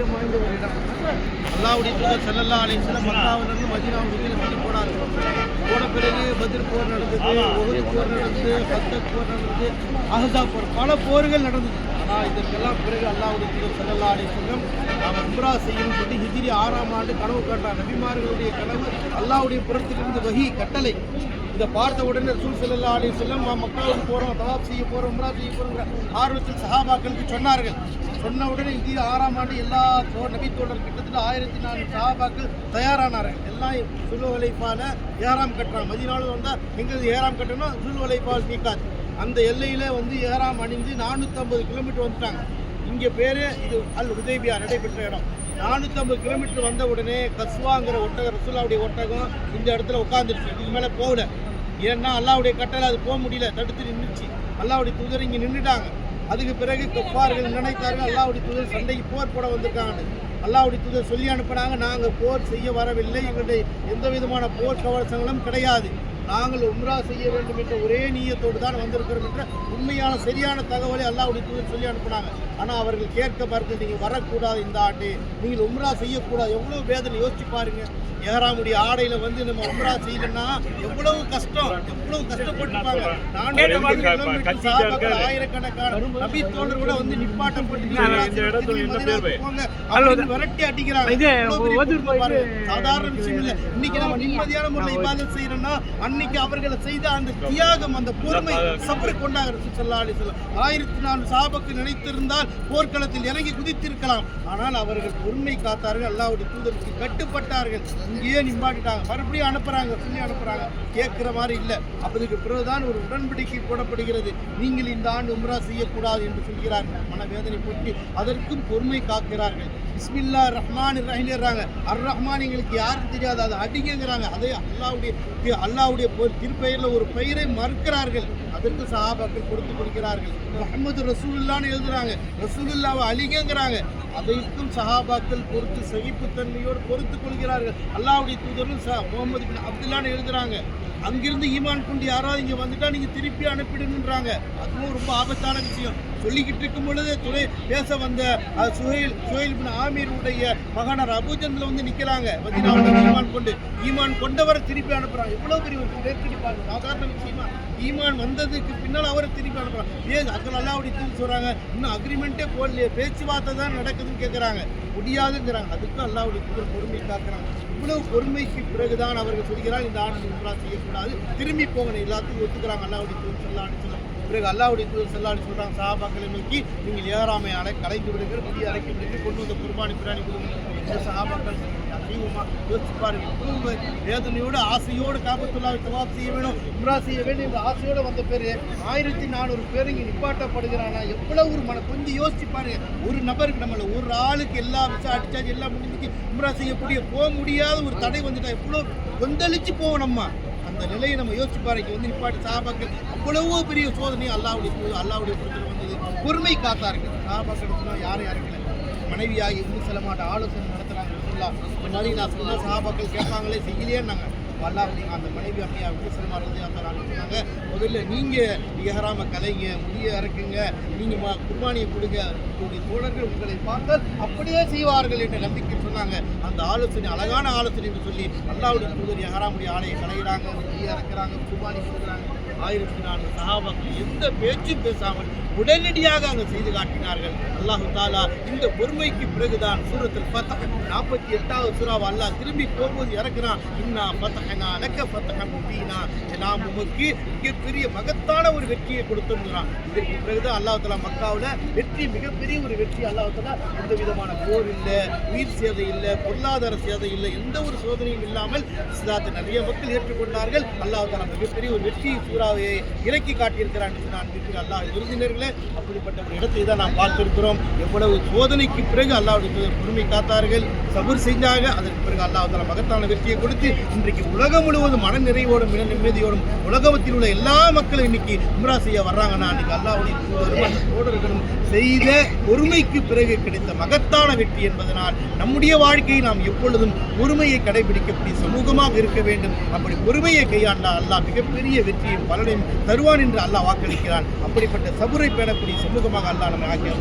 முக்கியம் வாய்ந்த ஒரு இடம் அல்லாவுடைய தூதர் செல்லல்லா அலிஸ்லாம் மக்காவிலிருந்து மதீனாவுக்கு கீழே சொல்லி போனாங்க. போன பிறகு பதில் போர் நடந்தது ஒவ்வொரு போர் நடந்தது பத்தக் போர் நடந்தது அஹதா போர் பல போர்கள் நடந்தது. ஆனால் இதற்கெல்லாம் பிறகு அல்லாவுடைய தூதர் செல்லல்லா அலிஸ்லம் நாம் உம்ரா செய்யணும் சொல்லி ஹிஜ்ரி ஆறாம் ஆண்டு கனவு கண்டார். நபிமார்களுடைய கனவு அல்லாவுடைய புறத்திலிருந்து வகி கட்டளை. இதை பார்த்த உடனே ரசூல் செல்லல்லா அலைஹி வஸல்லம் நாம் மக்காவுக்கு போகிறோம் தவாப் செய்ய போகிறோம் உம்ரா செய்ய போகிறோங்கிற ஆர்வத்தில் சஹாபாக்களுக்கு சொன்னார்கள். சொன்ன உடனே இந்திய ஆறாம் ஆண்டு எல்லா தோ நபி கிட்டத்தட்ட ஆயிரத்தி நானூறு சாபாக்கள் தயாரானார் எல்லாம் சுலு வலைப்பால ஏறாம் கட்டுறாங்க மதினாலும் வந்தால் எங்களுக்கு ஏறாம் கட்டணும் சுலு வலைப்பால் அந்த எல்லையில் வந்து ஏறாம் அணிந்து நானூற்றம்பது கிலோமீட்டர் வந்துட்டாங்க. இங்கே பேர் இது அல் உதேபியா நடைபெற்ற இடம். நானூற்றம்பது கிலோமீட்டர் வந்த உடனே கஸ்வாங்கிற ஒட்டகம் ரசூலாவுடைய ஒட்டகம் இந்த இடத்துல உட்காந்துருச்சு இதுக்கு மேலே போகல. ஏன்னா அல்லாவுடைய கட்டளை அது போக முடியல. தடுத்து நின்றுச்சு அல்லாவுடைய தூதர் இங்கே நின்றுட்டாங்க அதுக்கு பிறகு கப்பார்கள் நினைத்தார்கள் அல்லாவுடைய தூதர் சண்டைக்கு போர் போட வந்திருக்காங்க. அல்லாவுடைய தூதர் சொல்லி அனுப்புனாங்க நாங்கள் போர் செய்ய வரவில்லை எங்களுடைய எந்த விதமான போர் கவசங்களும் கிடையாது. நாங்கள் உம்ரா செய்ய வேண்டும் என்ற ஒரே நீயத்தோடு தான் வந்திருக்கிறோம் என்ற உண்மையான சரியான தகவலை அல்லாவுடைய தூதர் சொல்லி அனுப்புனாங்க. ஆனால் அவர்கள் கேட்க மறுத்து நீங்கள் வரக்கூடாது இந்த ஆண்டு. நீங்கள் உம்ரா செய்யக்கூடாது. எவ்வளோ வேதனை யோசிச்சு பாருங்க. ஏறாமுடைய ஆடையில வந்து நம்ம உம்ரா செய்யலன்னா எவ்வளவு கஷ்டம். எவ்வளவு கஷ்டப்பட்டுப்பாங்க நானூறு ஆயிரக்கணக்கான நபி தோழர் கூட வந்து? போங்க. அப்படின்னு விரட்டி அடிக்கிறாங்க. சாதாரண விஷயம் இல்ல. இன்னைக்கு நம்ம நிம்மதியான முறையில் இபாதத் செய்யறோம்னா அன்னைக்கு அவர்களை செய்த அந்த தியாகம் அந்த பொறுமை சபரை கொண்டாங்க ரசூலுல்லாஹி அலைஹி வஸல்லம் ஆயிரத்தி நாலு சாபக்கு நினைத்திருந்தால் போர்க்களத்தில் இறங்கி குதித்திருக்கலாம். ஆனால் அவர்கள் பொறுமை காத்தார்கள் அல்லாஹ்வுடைய தூதருக்கு கட்டுப்பட்டார்கள். இங்கேயே நிப்பாட்டிட்டாங்க. மறுபடியும் அனுப்புறாங்க சொல்லி அனுப்புறாங்க. கேட்கிற மாதிரி இல்லை. அப்போதுக்கு பிறகுதான் ஒரு உடன்படிக்கை போடப்படுகிறது. நீங்கள் இந்த ஆண்டு உம்ரா செய்யக்கூடாது என்று சொல்கிறார்கள். மனவேதனை போட்டு அதற்கும் பொறுமை காக்கிறார்கள். பிஸ்மில்லா ரஹ்மான் ரஹீங்கிறாங்க அர் ரஹ்மான் எங்களுக்கு யாரும் தெரியாது அதை அடிங்கிறாங்க அதே அல்லாவுடைய அல்லாவுடைய திருப்பெயரில் ஒரு பெயரை மறுக்கிறார்கள். அதற்கு சஹாபாக்கள் கொடுத்து கொடுக்கிறார்கள் முகமது ரசூலுல்லான்னு எழுதுறாங்க. ரசூலுல்லாவை அழிங்கிறாங்க அதற்கும் சஹாபாக்கள் பொறுத்து சகிப்புத்தன்மையோடு பொறுத்து கொள்கிறார்கள். அல்லாவுடைய தூதரும் ச முகமது பின் அப்துல்லான்னு எழுதுறாங்க. அங்கிருந்து ஈமான் கொண்டு யாராவது இங்கே வந்துட்டா நீங்கள் திருப்பி அனுப்பிடுன்றாங்க அதுவும் ரொம்ப ஆபத்தான விஷயம். சொல்லிக்கிட்டு இருக்கும் பொழுது துணை பேச வந்த சுஹைல் சுஹைல் பின் ஆமீருடைய மகனார் அபுஜந்தில் வந்து நிற்கிறாங்க ஈமான் கொண்டு. ஈமான் கொண்டவரை திருப்பி அனுப்புறாங்க. எவ்வளோ பெரிய ஒரு சாதாரண விஷயமா? ஈமான் வந்ததுக்கு பின்னால் அவரை திருப்பி அனுப்புறாங்க. ஏன் அக்கல் அல்லாவுடைய தூக்கி சொல்கிறாங்க இன்னும் அக்ரிமெண்ட்டே போடலையே. பேச்சுவார்த்தை தான் நடக்குதுன்னு கேட்குறாங்க முடியாதுங்கிறாங்க. அதுக்கும் அல்லாவுடைய தூதர் பொறுமை காக்குறாங்க. இவ்வளவு பொறுமைக்கு பிறகுதான் அவர்கள் சொல்கிறார் இந்த ஆண்டு செய்யக்கூடாது. திரும்பி போகணும் எல்லாத்தையும் ஒத்துக்கிறாங்க. அல்லாவுடைய தூதர் சொல்லலாம்னு சொல்லுவாங்க பிறகு அல்லாவுடைய தூதர் செல்லாடி சொல்கிறாங்க சஹாபாக்களை நோக்கி நீங்கள் ஏறாமை அடை கலைந்து விடுங்கள் முடி அரைக்கி விடுங்கள் கொண்டு வந்த குர்பானி பிராணி கொடுங்க. இந்த சஹாபாக்கள் அதிகமாக யோசிச்சு பாருங்க வேதனையோடு ஆசையோடு காபத்துள்ளாவை தவாப் செய்ய வேணும் உம்ரா செய்ய வேண்டும் என்ற ஆசையோடு வந்த பேர் ஆயிரத்தி நானூறு பேர் இங்கே நிப்பாட்டப்படுகிறானா எவ்வளவு ஒரு மன கொஞ்சம் யோசிச்சு பாருங்க ஒரு நபருக்கு நம்மள ஒரு ஆளுக்கு எல்லா விசா அடிச்சாச்சு எல்லாம் முடிஞ்சுச்சு உம்ரா செய்யக்கூடிய போக முடியாத ஒரு தடை வந்துட்டா எவ்வளோ கொந்தளிச்சு போவோம் நம்ம. அந்த நிலையை நம்ம யோசிச்சு பாருங்க. வந்து நிப்பாட்டி சாபாக்கள் அவ்வளவோ பெரிய சோதனை அல்லாவுடைய அல்லாவுடைய புறத்தில் வந்தது. பொறுமை காத்தார்கள் சாபாக்கள் யாரும் இறக்கல மனைவியாகி இன்னும் சில மாட்ட ஆலோசனை நடத்துறாங்க. சொல்லலாம் முன்னாடி நான் சொன்ன சாபாக்கள் கேட்பாங்களே செய்யலையேன்னாங்க. அல்லா அப்படிங்க அந்த மனைவி அப்படியா இன்னும் செல்ல மாட்டது சொன்னாங்க. முதல்ல நீங்கள் இஹராம கலைங்க முடிய இறக்குங்க. நீங்கள் குர்பானியை கொடுங்க. உங்களுடைய தோழர்கள் உங்களை பார்த்தால் அப்படியே செய்வார்கள் என்ற நம்பிக்கை சொன்னாங்க. அந்த ஆலோசனை அழகான ஆலோசனை என்று சொல்லி அல்லாவுடைய தூதர் யாராமுடைய ஆலையை கலைகிறாங்க இறக்குறாங்க குர்பானி கொடுக்குறாங்க. ஆயிரத்தி நான்கு சகாபாக்கள் எந்த பேச்சும் பேசாமல் உடனடியாக அங்கு செய்து காட்டினார்கள். அல்லாஹு தாலா இந்த பொறுமைக்கு பிறகுதான் சூரத்தில் பத்தக நாற்பத்தி எட்டாவது சூறாவை அல்லாஹ் திரும்பி போகும்போது இறக்குறான். இன்னா பத்தகனா லக்க ஃபத்தஹன் முபீனா. நாம் உமக்கு மிகப்பெரிய மகத்தான ஒரு வெற்றியை கொடுத்தோம்ங்கிறான். இதற்கு பிறகுதான் அல்லாஹ் தாலா மக்காவில் வெற்றி மிகப்பெரிய ஒரு வெற்றி. அல்லாஹு தாலா எந்த விதமான போர் இல்லை உயிர் சேதை இல்லை பொருளாதார சேதை இல்லை எந்த ஒரு சோதனையும் இல்லாமல் இஸ்லாத்தை நிறைய மக்கள் ஏற்றுக்கொண்டார்கள். அல்லாஹு தாலா மிகப்பெரிய ஒரு வெற்றி சூறாவை இறக்கி காட்டியிருக்கிறான் என்று நான் நினைக்கிறேன். அல்லாஹ் விருந்தினர்களே அப்படிப்பட்ட ஒரு இடத்தை தான் நாம் பார்த்திருக்கிறோம். எவ்வளவு சோதனைக்கு பிறகு அல்லாஹ்வுடைய பொறுமை காத்தார்கள் சபர் செஞ்சாங்க. அதற்கு பிறகு அல்லாஹ் மகத்தான வெற்றியை கொடுத்து இன்றைக்கு உலகம் முழுவதும் மன நிறைவோடும் மிக நிம்மதியோடும் உலகத்தில் உள்ள எல்லா மக்களும் இன்னைக்கு உம்ரா செய்ய வர்றாங்கன்னா அன்னைக்கு அல்லாஹ்வுடைய தூதரும் செய்த பொறுமைக்கு பிறகு கிடைத்த மகத்தான வெற்றி என்பதனால் நம்முடைய வாழ்க்கையை நாம் எப்பொழுதும் பொறுமையை கடைபிடிக்கக்கூடிய சமூகமாக இருக்க வேண்டும். அப்படி பொறுமையை கையாண்டால் அல்லாஹ் மிகப்பெரிய வெற்றியும் பலனையும் தருவான் என்று அல்லாஹ் வாக்களிக்கிறான். அப்படிப்பட்ட சபுரை பேணக்கூடிய சமூகமாக அல்லாஹ் நம்ம ஆக்கி